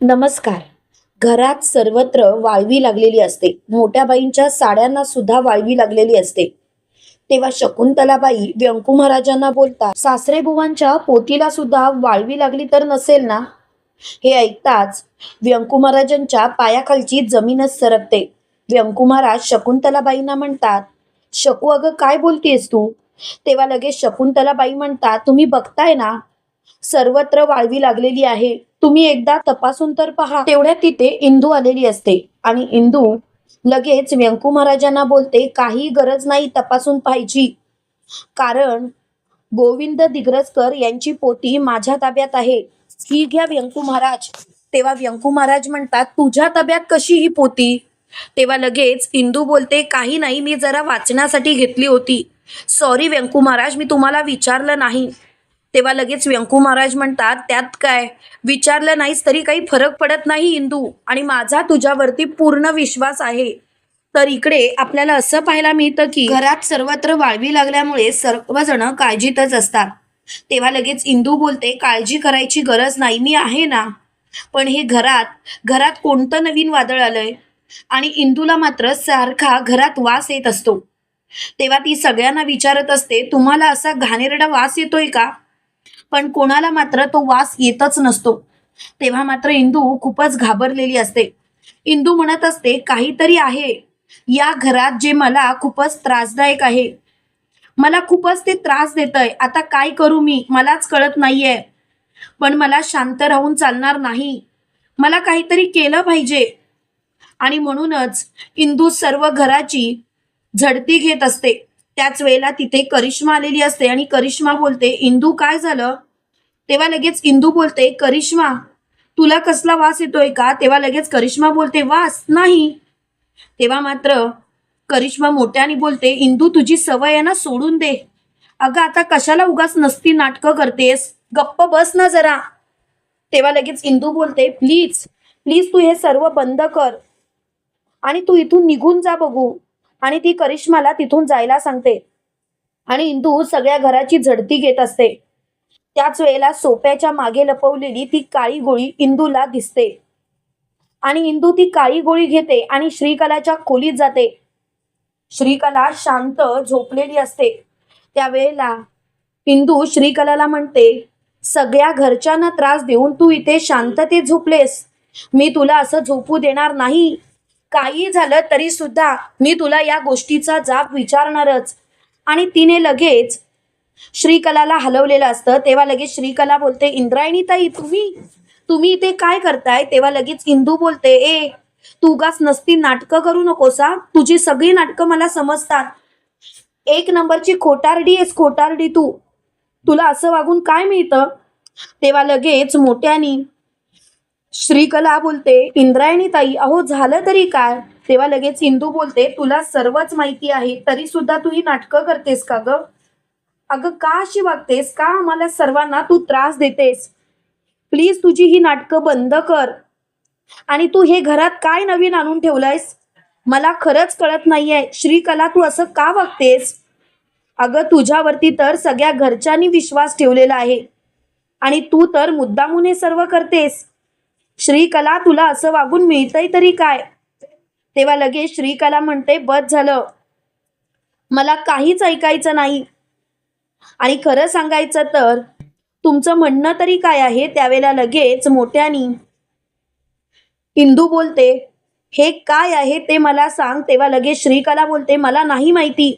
नमस्कार. घरात सर्वत्र वाळवी लागलेली असते. मोठ्या बाईंच्या साड्यांना सुद्धा वाळवी लागलेली असते. तेव्हा शकुंतलाबाई व्यंकू महाराजांना बोलतात सासरे बुवांच्या पोतीला सुद्धा वाळवी लागली तर नसेल ना? हे ऐकताच व्यंकू महाराजांच्या पायाखालची जमीनच सरकते. व्यंकू महाराज शकुंतलाबाईंना म्हणतात शकू अगं काय बोलतेस तू? तेव्हा लगेच शकुंतलाबाई म्हणतात तुम्ही बघताय ना सर्वत्र वाळवी लागलेली आहे. तुम्ही एकदा तपासून तर पहा. तेवढ्या तिथे इंदू आलेली असते. आणि इंदू लगेच व्यंकू महाराजांना बोलते काही गरज नाही तपासून पाहिजे कारण गोविंद दिग्रजकर यांची पोती माझ्या ताब्यात आहे. ही घ्या व्यंकू महाराज. तेव्हा व्यंकू महाराज म्हणतात तुझ्या ताब्यात कशी ही पोती तेव्हा लगेच इंदू बोलते काही नाही मी जरा वाचण्यासाठी घेतली होती. सॉरी व्यंकू महाराज मी तुम्हाला विचारलं नाही. तेव्हा लगेच व्यंकू महाराज म्हणतात त्यात काय? विचारलं नाहीस तरी काही फरक पडत नाही इंदू. आणि माझा तुझ्यावरती पूर्ण विश्वास आहे. तर इकडे आपल्याला असं पाहायला मिळतं की घरात सर्वत्र वाळवी लागल्यामुळे सर्वजण काळजीतच असतात. तेव्हा लगेच इंदू बोलते काळजी करायची गरज नाही मी आहे ना. पण हे घरात घरात कोणतं नवीन वादळ आलंय? आणि इंदूला मात्र सारखा घरात वास येत असतो. तेव्हा ती सगळ्यांना विचारत असते तुम्हाला असा घाणेरडा वास येतोय का? पण कोणाला मात्र तो वास येतच नसतो. तेव्हा मात्र इंदू खूपच घाबरलेली असते. इंदू म्हणत असते काहीतरी आहे. या घरात जे मला खूपच त्रासदायक आहे. मला खूपच ते त्रास देतय. आता काय करू मी? मलाच कळत नाहीये. पण मला शांत राहून चालणार नाही. मला काहीतरी केलं पाहिजे. आणि म्हणूनच इंदू सर्व घराची झडती घेत असते. त्याच वेळेला तिथे करिश्मा आलेली असते आणि करिश्मा बोलते इंदू काय झालं? तेव्हा लगेच इंदू बोलते करिश्मा तुला कसला वास येतोय का? तेव्हा लगेच करिश्मा बोलते वास नाही. तेव्हा मात्र करिश्मा मोठ्याने बोलते इंदू तुझी सवय आहे ना सोडून दे. अगं आता कशाला उगाच नसती नाटकं करतेस? गप्प बस ना जरा. तेव्हा लगेच इंदू बोलते प्लीज प्लीज तू हे सर्व बंद कर आणि तू इथून निघून जा बघू. आणि ती करिश्माला तिथून जायला सांगते. आणि इंदू सगळ्या घराची झडती घेत असते. त्याच वेळेला सोप्याच्या मागे लपवलेली ती काळी गोळी इंदूला दिसते. आणि इंदू ती काळी गोळी घेते आणि श्रीकलाच्या खोलीत जाते. श्रीकला शांत झोपलेली असते. त्यावेळेला इंदू श्रीकलाला म्हणते सगळ्या घरच्यांना त्रास देऊन तू इथे शांततेत झोपलेस. मी तुला असं झोपू देणार नाही. काही झालं तरी सुद्धा मी तुला या गोष्टीचा जाब विचारणारच. आणि तिने लगेच श्रीकलाला हलवलेलं असतं. तेव्हा लगेच श्रीकला बोलते इंद्रायणी ताई तुम्ही? तुम्ही इथे काय करताय? तेव्हा लगेच इंदू बोलते ए तू उगाच नसती नाटकं करू नकोसा. तुझी सगळी नाटकं मला समजतात. एक नंबरची खोटारडी आहेस खोटारडी तू. तुला असं वागून काय मिळतं? तेव्हा लगेच मोठ्यानी श्रीकला बोलते इंद्रायणी ताई अहो झालं तरी काय? तेव्हा लगेच इंदू बोलते तुला सर्वच माहिती आहे तरी सुद्धा तू ही नाटकं करतेस का ग? अगं का अशी वागतेस? का आम्हाला सर्वांना तू त्रास देतेस? प्लीज तुझी ही नाटकं बंद कर. आणि तू हे घरात काय नवीन आणून ठेवलंयस? मला खरंच कळत नाहीये. श्रीकला तू असं का वागतेस? अगं तुझ्यावरती तर सगळ्या घरच्यांनी विश्वास ठेवलेला आहे. आणि तू तर मुद्दामून हे सर्व करतेस. श्रीकला तुला असं वागून मिळतंय तरी काय? तेव्हा लगेच श्रीकला म्हणते बस झालं. मला काहीच ऐकायचं नाही. आणि खरं सांगायचं तर तुमचं म्हणणं तरी काय आहे त्यावेळेला लगेच मोठ्यानी इंदू बोलते हे काय आहे ते मला सांग. तेव्हा लगेच श्रीकला बोलते मला नाही माहिती.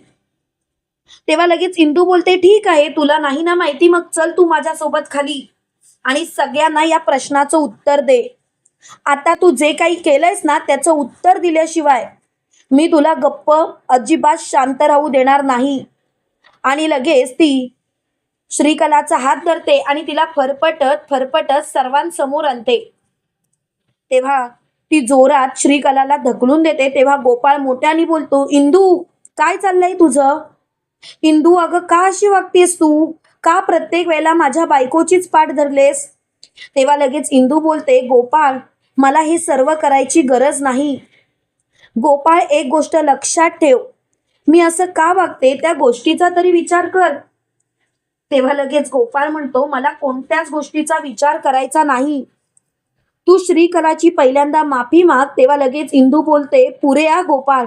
तेव्हा लगेच इंदू बोलते ठीक आहे तुला नाही ना माहिती मग चल तू माझ्यासोबत खाली. आणि सगळ्यांना या प्रश्नाचं उत्तर दे. आता तू जे काही केलंयस ना त्याचं उत्तर दिल्याशिवाय मी तुला गप्प अजिबात शांत राहू देणार नाही. आणि लगेच ती श्रीकलाचा हात धरते आणि तिला फरफटत फरफटत सर्वांसमोर आणते. तेव्हा ती जोरात श्रीकलाला ढकलून देते. तेव्हा गोपाळ मोठ्याने बोलतो इंदू काय चाललंय तुझं? इंदू अगं का अशी वागतेस तू? का प्रत्येक वेळेला माझ्या बायकोचीच पाठ धरलेस? तेव्हा लगेच इंदू बोलते गोपाळ मला हे सर्व करायची गरज नाही. गोपाळ एक गोष्ट लक्षात ठेव. मी असं का वागते? त्या गोष्टीचा तरी विचार कर. तेव्हा लगेच गोपाळ म्हणतो मला कोणत्याच गोष्टीचा विचार करायचा नाही. तू श्रीकलाची पहिल्यांदा माफी माग. तेव्हा लगेच इंदू बोलते पुरे आ गोपाळ.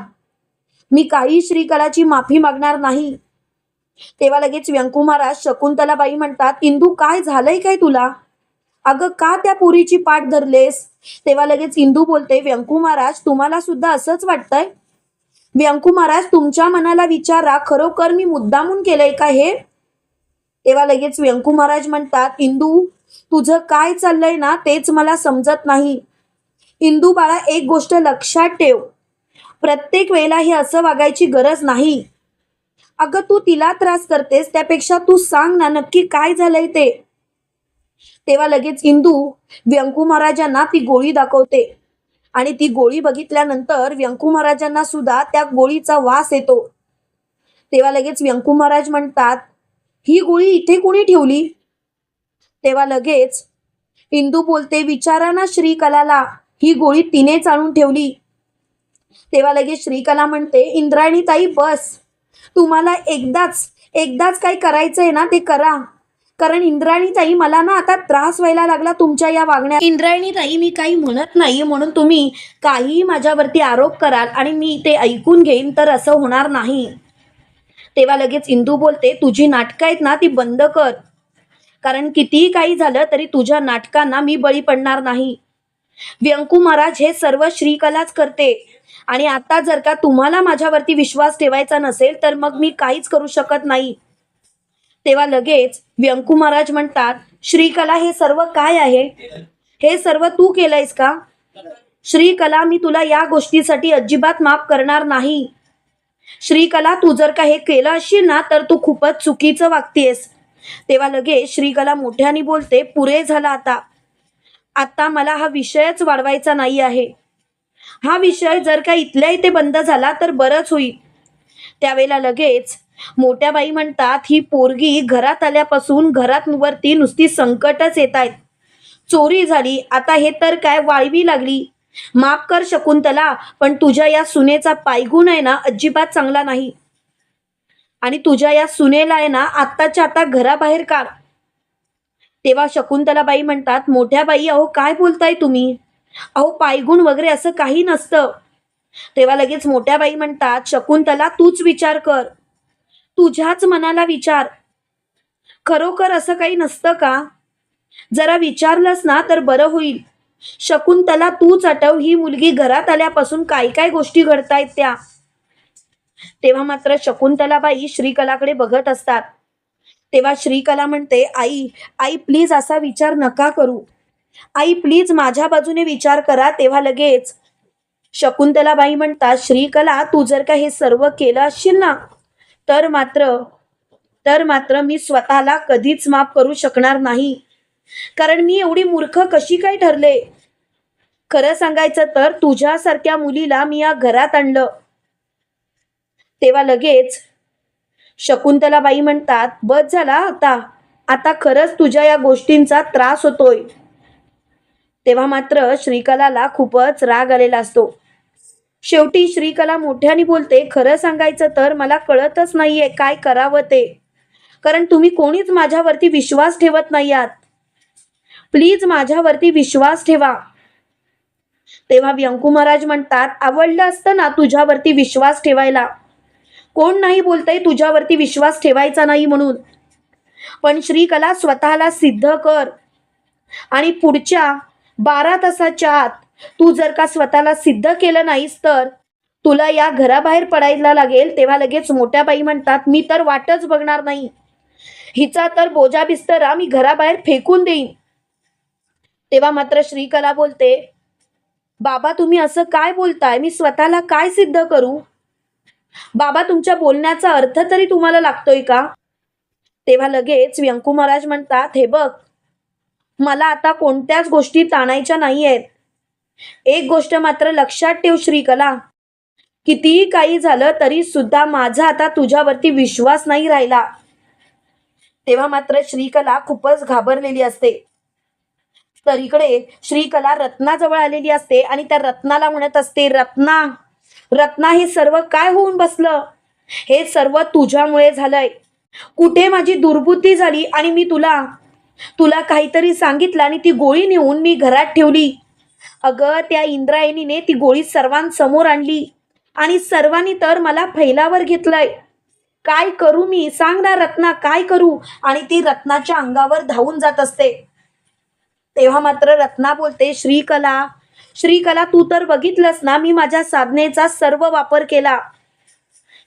मी काही श्रीकलाची माफी मागणार नाही. तेव्हा लगेच व्यंकू महाराज शकुंतलाबाई म्हणतात इंदू काय झालंय काय तुला? अगं का त्या पुरीची पाठ धरलेस? तेव्हा लगेच इंदू बोलते व्यंकू महाराज तुम्हाला सुद्धा असंच वाटतंय? व्यंकू महाराज तुमच्या मनाला विचारा खरोखर मी मुद्दामून केलंय का हे? तेव्हा लगेच व्यंकू महाराज म्हणतात इंदू तुझं काय चाललंय ना तेच मला समजत नाही. इंदू बाळा एक गोष्ट लक्षात ठेव. प्रत्येक वेळेला हे असं वागायची गरज नाही. अगं तू तिला त्रास करतेस त्यापेक्षा तू सांग ना नक्की काय झालंय ते. तेव्हा लगेच इंदू व्यंकू महाराजांना ती गोळी दाखवते. आणि ती गोळी बघितल्यानंतर व्यंकू महाराजांना सुद्धा त्या गोळीचा वास येतो. तेव्हा लगेच व्यंकू महाराज म्हणतात ही गोळी इथे कोणी ठेवली? तेव्हा लगेच इंदू बोलते विचारा ना श्रीकलाला ही गोळी तिनेच आणून ठेवली. तेव्हा लगेच श्रीकला म्हणते इंद्राणी ताई बस. तुम्हाला एकदाच एकदाच काय करायचंय ना ते करा. कारण इंद्रायणीताई मला ना आता त्रास व्हायला लागला तुमच्या या वागण्यात इंद्रायणीताई मी काही म्हणत नाही म्हणून तुम्ही काहीही माझ्यावरती आरोप कराल आणि मी ते ऐकून घेईन तर असं होणार नाही. तेव्हा लगेच इंदू बोलते तुझी नाटकं आहेत ना ती बंद कर. कारण कितीही काही झालं तरी तुझ्या नाटकांना मी बळी पडणार नाही. व्यंकू महाराज हे सर्व श्रीकलाच करते. आणि आता जर का तुम्हाला माझ्यावरती विश्वास ठेवायचा नसेल तर मग मी काहीच करू शकत नाही. तेव्हा लगेच व्यंकू महाराज म्हणतात श्रीकला हे सर्व काय आहे? हे सर्व तू केलंयस का? श्रीकला मी तुला या गोष्टीसाठी अजिबात माफ करणार नाही. श्रीकला तू जर का हे केलं असशील ना तर तू खूपच चुकीचं वागतेस. तेव्हा लगेच श्रीकला मोठ्याने बोलते पुरे झाला आता. आता मला हा विषयच वाढवायचा नाही आहे. हा विषय जर का इथल्या इथे बंद झाला तर बरंच होईल. त्यावेळेला लगेच मोठ्या बाई म्हणतात ही पोरगी घरात आल्यापासून घरात वरती नुसती संकटच येत आहेत. चोरी झाली आता हे तर काय वाळवी लागली. माफ कर शकुंतला पण तुझ्या या सुनेचा पायगुण आहे ना अजिबात चांगला नाही. आणि तुझ्या या सुनेला आहे ना आत्ताच्या आता घराबाहेर काढ. तेव्हा शकुंतलाबाई म्हणतात मोठ्या बाई अहो काय बोलताय तुम्ही? अहो पायगुण वगैरे असं काही नसतं. तेव्हा लगेच मोठ्या बाई म्हणतात शकुंतला तूच विचार कर. तुझ्याच मनाला विचार. खरोखर असं काही नसतं का? जरा विचारलंस ना तर बरं होईल. शकुंतला तूच आठव ही मुलगी घरात आल्यापासून काय काय गोष्टी घडतायत त्या. तेव्हा मात्र शकुंतलाबाई श्रीकलाकडे बघत असतात. तेव्हा श्रीकला म्हणते आई आई प्लीज असा विचार नका करू. आई प्लीज माझ्या बाजूने विचार करा. तेव्हा लगेच शकुंतलाबाई म्हणतात श्रीकला तू जर का हे सर्व केलं असशील ना तर मात्र तर मात्र मी स्वतःला कधीच माफ करू शकणार नाही. कारण मी एवढी मूर्ख कशी काय ठरले? खरं सांगायचं तर तुझ्यासारख्या मुलीला मी या घरात आणलं. तेव्हा लगेच शकुंतलाबाई म्हणतात बस झाला आता. आता खरंच तुझ्या या गोष्टींचा त्रास होतोय. तेव्हा मात्र श्रीकलाला खूपच राग आलेला असतो. शेवटी श्रीकला मोठ्याने बोलते खरं सांगायचं तर मला कळतच नाहीये काय करावं ते. कारण तुम्ही कोणीच माझ्यावरती विश्वास ठेवत नाही आहात. प्लीज माझ्यावरती विश्वास ठेवा. तेव्हा व्यंकू महाराज म्हणतात आवडलं असतं ना तुझ्यावरती विश्वास ठेवायला. कोण नाही बोलतंय तुझ्यावरती विश्वास ठेवायचा नाही म्हणून. पण श्रीकला स्वतःला सिद्ध कर. आणि पुढच्या बारा तासाच्या आत तू जर का स्वतःला सिद्ध केलं नाहीस तर? तुला या घराबाहेर पडायला लागेल तेव्हा लगेच मोठ्या बाई म्हणतात मी तर वाटच बघणार नाही. हिचा तर बोजा बिस्तरा मी घराबाहेर फेकून देईन. तेव्हा मात्र श्रीकला बोलते बाबा तुम्ही असं काय बोलताय? मी स्वतःला काय सिद्ध करू? बाबा तुमच्या बोलण्याचा अर्थ तरी तुम्हाला लागतोय का? तेव्हा लगेच व्यंकू महाराज म्हणतात हे बघ मला आता कोणत्याच गोष्टी ताणायच्या नाही आहेत एक गोष्ट मात्र लक्षात ठेव श्रीकला. कितीही काही झालं तरी सुद्धा माझा आता तुझ्यावरती विश्वास नाही राहिला. तेव्हा मात्र श्रीकला खूपच घाबरलेली असते. तर इकडे श्रीकला रत्नाजवळ आलेली असते आणि त्या रत्नाला म्हणत असते रत्ना रत्ना हे सर्व काय होऊन बसलं? हे सर्व तुझ्यामुळे झालंय. कुठे माझी दुर्बुद्धी झाली आणि मी तुला तुला काहीतरी सांगितलं आणि ती गोळी नेऊन मी घरात ठेवली. अगं त्या इंद्रायणीने ती गोळी सर्वांसमोर आणली आणि सर्वांनी तर मला फैलावर घेतलंय. काय करू मी? सांग ना रत्ना काय करू? आणि ती रत्नाच्या अंगावर धावून जात असते. तेव्हा मात्र रत्ना बोलते श्रीकला श्रीकला तू तर बघितलंस ना मी माझ्या साधनेचा सर्व वापर केला.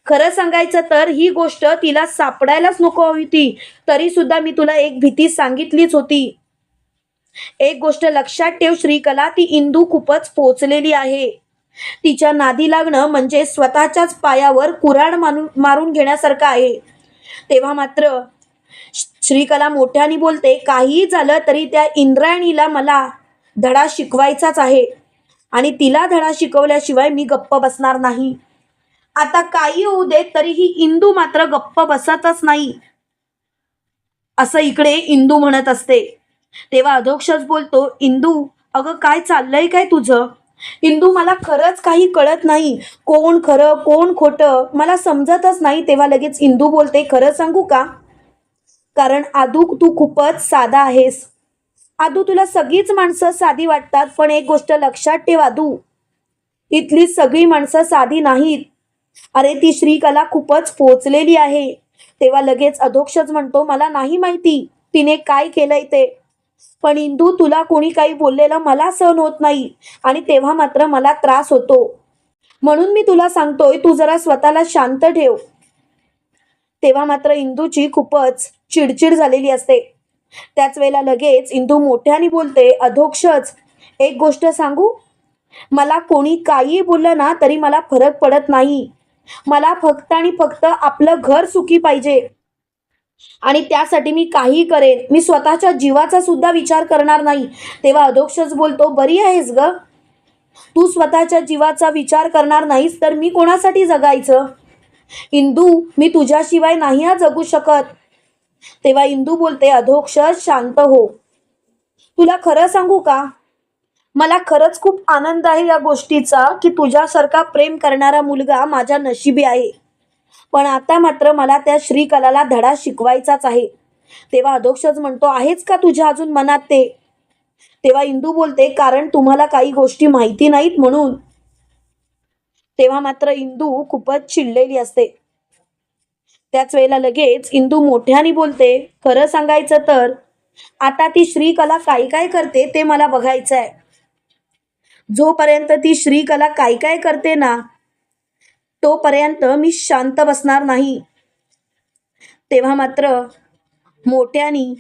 खरं सांगायचं तर ही गोष्ट तिला सापडायलाच नको होती. तरी सुद्धा मी तुला एक भीती सांगितलीच होती. एक गोष्ट लक्षात ठेव श्रीकला ती इंदू खूपच पोचलेली आहे. तिच्या नादी लागणं म्हणजे स्वतःच्याच पायावर कुऱ्हाड मारून मारून घेण्यासारखं आहे. तेव्हा मात्र श्रीकला मोठ्याने बोलते काहीही झालं तरी त्या इंद्रायणीला मला धडा शिकवायचाच आहे. आणि तिला धडा शिकवल्याशिवाय मी गप्प बसणार नाही. आता काही होऊ दे तरीही इंदू मात्र गप्प बसतच नाही. असं इकडे इंदू म्हणत असते. तेव्हा अधोक्षच बोलतो इंदू अगं काय चाललंय काय तुझं? इंदू मला खरंच काही कळत नाही. कोण खरं कोण खोटं? मला समजतच नाही. तेव्हा लगेच इंदू बोलते खरं सांगू का? कारण आदू तू खूपच साधा आहेस. आदू तुला सगळीच माणसं साधी वाटतात पण एक गोष्ट लक्षात ठेव आदू. इथली सगळी माणसं साधी नाहीत. अरे ती श्रीकला खूपच पोचलेली आहे. तेव्हा लगेच अधोक्षच म्हणतो मला नाही माहिती तिने काय केलंय ते. पण इंदू तुला कोणी काही बोललेलं मला सहन होत नाही आणि तेव्हा मात्र मला त्रास होतो. म्हणून मी तुला सांगतोय तू जरा स्वतःला शांत ठेव. तेव्हा मात्र इंदूची खूपच चिडचिड झालेली असते. त्याच वेळेला लगेच इंदू मोठ्याने बोलते अधोक्षच एक गोष्ट सांगू? मला कोणी काही बोललं ना तरी मला फरक पडत नाही. मला फक्त आणि फक्त आपलं घर सुखी पाहिजे. आणि त्यासाठी मी काही करेन. मी स्वतःच्या जीवाचा सुद्धा विचार करणार नाही. तेव्हा अधोक्षच बोलतो बरी आहेस ग. तू स्वतःच्या जीवाचा विचार करणार नाहीस तर मी कोणासाठी जगायचं? इंदू मी तुझ्याशिवाय नाही हा जगू शकत. तेव्हा इंदू बोलते अधोक्षज शांत हो. तुला खरं सांगू का? मला खरंच खूप आनंद आहे या गोष्टीचा की तुझ्यासारखा प्रेम करणारा मुलगा माझ्या नशिबी आहे. पण आता मात्र मला त्या श्रीकलाला धडा शिकवायचाच आहे. तेव्हा अधोक्षज म्हणतो आहेच का तुझ्या अजून मनात ते? तेव्हा इंदू बोलते कारण तुम्हाला काही गोष्टी माहिती नाहीत म्हणून. तेव्हा मात्र इंदू खूपच चिडलेली असते. त्याच वेळेला लगेच इंदू मोठ्याने बोलते खरं सांगायचं तर आता ती श्रीकला काय काय करते ते मला बघायचं आहे जोपर्यंत ती श्रीकला काय काय करते ना तोपर्यंत मी शांत बसणार नाही. तेव्हा मात्र मोठ्यानी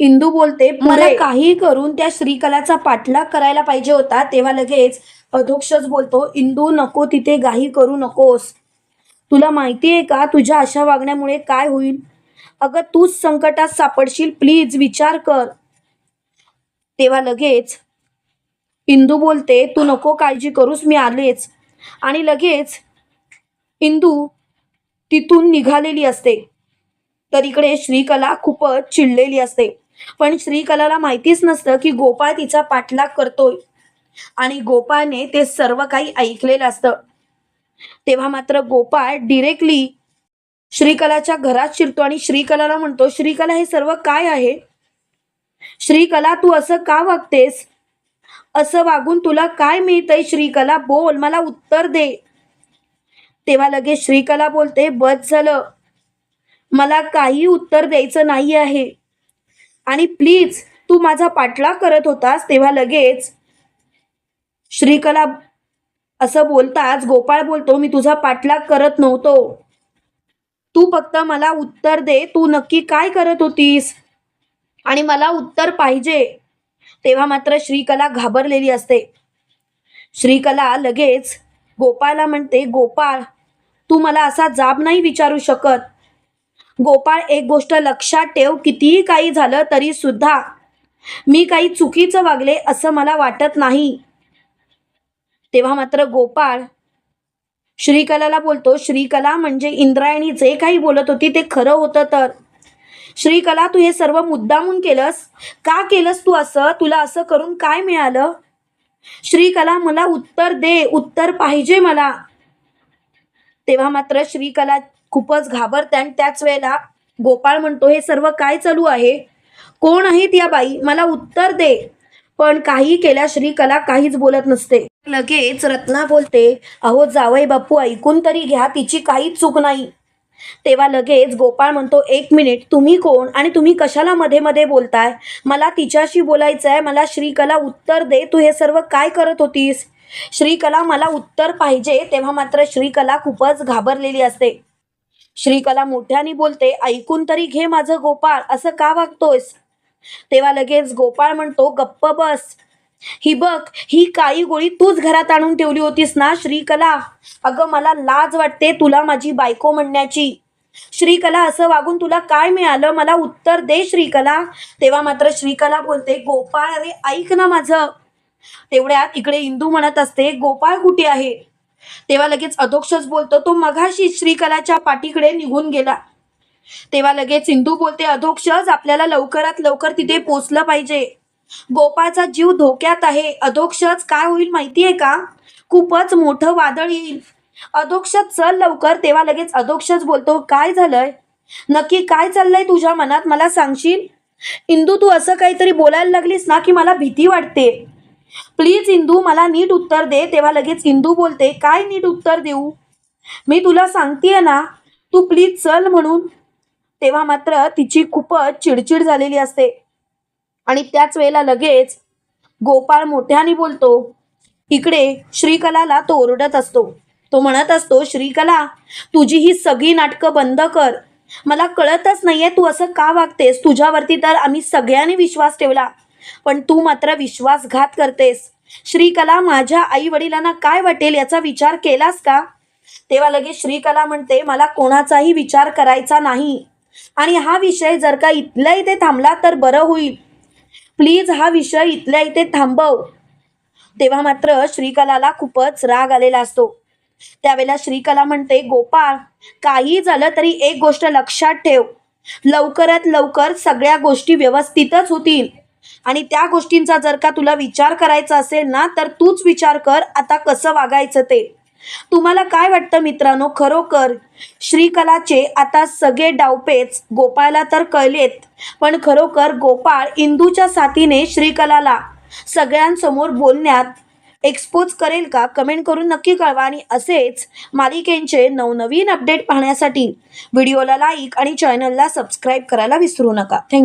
इंदू बोलते मला काही करून त्या श्रीकलाचा पाठलाग करायला पाहिजे होता. तेव्हा लगेच अधोक्षच बोलतो इंदू नको तिथे गाही करू नकोस. तुला माहिती आहे का तुझ्या अशा वागण्यामुळे काय होईल? अगं तूच संकटात सापडशील. प्लीज विचार कर. तेव्हा लगेच इंदू बोलते तू नको काळजी करूस मी आलेच. आणि लगेच इंदू तिथून निघालेली असते. तर इकडे श्रीकला खूपच चिडलेली असते. पण श्रीकलाला माहितीच नसतं की गोपाळ तिचा पाठलाग करतोय. आणि गोपाळने ते सर्व काही ऐकलेलं असतं. तेव्हा मात्र गोपाळ डिरेक्टली श्रीकलाच्या घरात शिरतो आणि श्रीकलाला म्हणतो श्रीकला हे सर्व काय आहे? श्रीकला तू असं का वागतेस? असं वागून तुला काय मिळतंय श्रीकला? बोल मला उत्तर दे. तेव्हा लगेच श्रीकला बोलते बस झालं. मला काही उत्तर द्यायचं नाही आहे. आणि प्लीज तू माझा पाठलाग करत होतास तेव्हा लगेच श्रीकला असं बोलताच गोपाळ बोलतो मी तुझा पाठलाग करत नव्हतो. तू फक्त मला उत्तर दे तू नक्की काय करत होतीस? आणि मला उत्तर पाहिजे. तेव्हा मात्र श्रीकला घाबरलेली असते. श्रीकला लगेच गोपाळला म्हणते गोपाळ तू मला असा जाब नाही विचारू शकत. गोपाळ एक गोष्ट लक्षात ठेव कितीही काही झालं तरी सुद्धा मी काही चुकीचं वागले असं मला वाटत नाही. तेव्हा मात्र गोपाळ श्रीकलाला बोलतो श्रीकला म्हणजे इंद्रायणी जे काही बोलत होती ते खरं होतं तर. श्रीकला तू हे सर्व मुद्दामून केलंस? का केलंस तू असं? तुला असं करून काय मिळालं? श्रीकला मला उत्तर दे. उत्तर पाहिजे मला. तेव्हा मात्र श्रीकला खूपच घाबरते आणि त्याच वेळेला गोपाळ म्हणतो हे सर्व काय चालू आहे? कोण आहेत या बाई? मला उत्तर दे. पण काही केल्या श्रीकला काहीच बोलत नसते. लगेच रत्ना बोलते अहो जावई बापू ऐकून तरी घ्या तिची काहीच चूक नाही. तेव्हा लगेच गोपाळ म्हणतो एक मिनिट तुम्ही कोण आणि तुम्ही कशाला मध्ये मध्ये बोलताय? मला तिच्याशी बोलायचं आहे मला श्रीकला उत्तर दे तू हे सर्व काय करत होतीस? श्रीकला मला उत्तर पाहिजे. तेव्हा मात्र श्रीकला खूपच घाबरलेली असते. श्रीकला मोठ्याने बोलते ऐकून तरी घे माझं गोपाळ असं का वागतोयस? तेव्हा लगेच गोपाळ म्हणतो गप्प बस. ही बघ ही काळी गोळी तूच घरात आणून ठेवली होतीस ना श्रीकला? अगं मला लाज वाटते तुला माझी बायको म्हणण्याची. श्रीकला असं वागून तुला काय मिळालं? मला उत्तर दे श्रीकला. तेव्हा मात्र श्रीकला बोलते गोपाळ अरे ऐक ना माझं. तेवढ्यात इकडे इंदू म्हणत असते गोपाळ कुठे आहे? तेव्हा लगेच अधोक्षच बोलतो तो मघाशी श्रीकलाच्या पाठीकडे निघून गेला. तेव्हा लगेच इंदू बोलते अधोक्षज आपल्याला लवकरात लवकर तिथे पोचलं पाहिजे. गोपाळचा जीव धोक्यात आहे. अधोक्षच काय होईल माहितीये का? खूपच मोठं वादळ येईल. अधोक्षज चल लवकर. तेव्हा लगेच अधोक्षच बोलतो काय झालंय? नक्की काय चाललंय तुझ्या मनात? मला सांगशील? इंदू तू असं काहीतरी बोलायला लागलीस ना की मला भीती वाटते. प्लीज इंदू मला नीट उत्तर दे. तेव्हा लगेच इंदू बोलते काय नीट उत्तर देऊ? मी तुला सांगतेय ना तू प्लीज चल म्हणून. तेव्हा मात्र तिची खूपच चिडचिड झालेली असते. आणि त्याच वेळेला लगेच गोपाळ मोठ्याने बोलतो इकडे श्रीकलाला तो ओरडत असतो. तो म्हणत असतो श्रीकला तुझी ही सगळी नाटकं बंद कर. मला कळतच नाहीये तू असं का वागतेस? तुझ्यावरती तर आम्ही सगळ्यांनी विश्वास ठेवला. पण तू मात्र विश्वासघात करतेस. श्रीकला माझ्या आई वडिलांना काय वाटेल याचा विचार केलास का? तेव्हा लगेच श्रीकला म्हणते मला कोणाचाही विचार करायचा नाही. आणि हा विषय जर का इथल्या इथे थांबला तर बरं होईल. प्लीज हा विषय इथल्या इथे थांबव. तेव्हा मात्र श्रीकलाला खूपच राग आलेला असतो. त्यावेळेला श्रीकला म्हणते गोपाळ काही झालं तरी एक गोष्ट लक्षात ठेव. लवकरात लवकर सगळ्या गोष्टी व्यवस्थितच होतील. आणि त्या गोष्टींचा जर का तुला विचार करायचा असेल ना तर तूच विचार कर आता कसं वागायचं ते. तुम्हाला काय वाटतं मित्रांनो? खरोखर श्रीकलाचे आता सगळे डावपेच गोपाळला तर कळलेत पण खरोखर गोपाळ इंदूच्या साथीने श्रीकलाला सगळ्यांसमोर बोलण्यात एक्सपोज करेल का? कमेंट करून नक्की कळवा आणि असेच मालिकेंचे नवनवीन अपडेट पाहण्यासाठी व्हिडिओला लाईक आणि चॅनलला सबस्क्राईब करायला विसरू नका. थँक्यू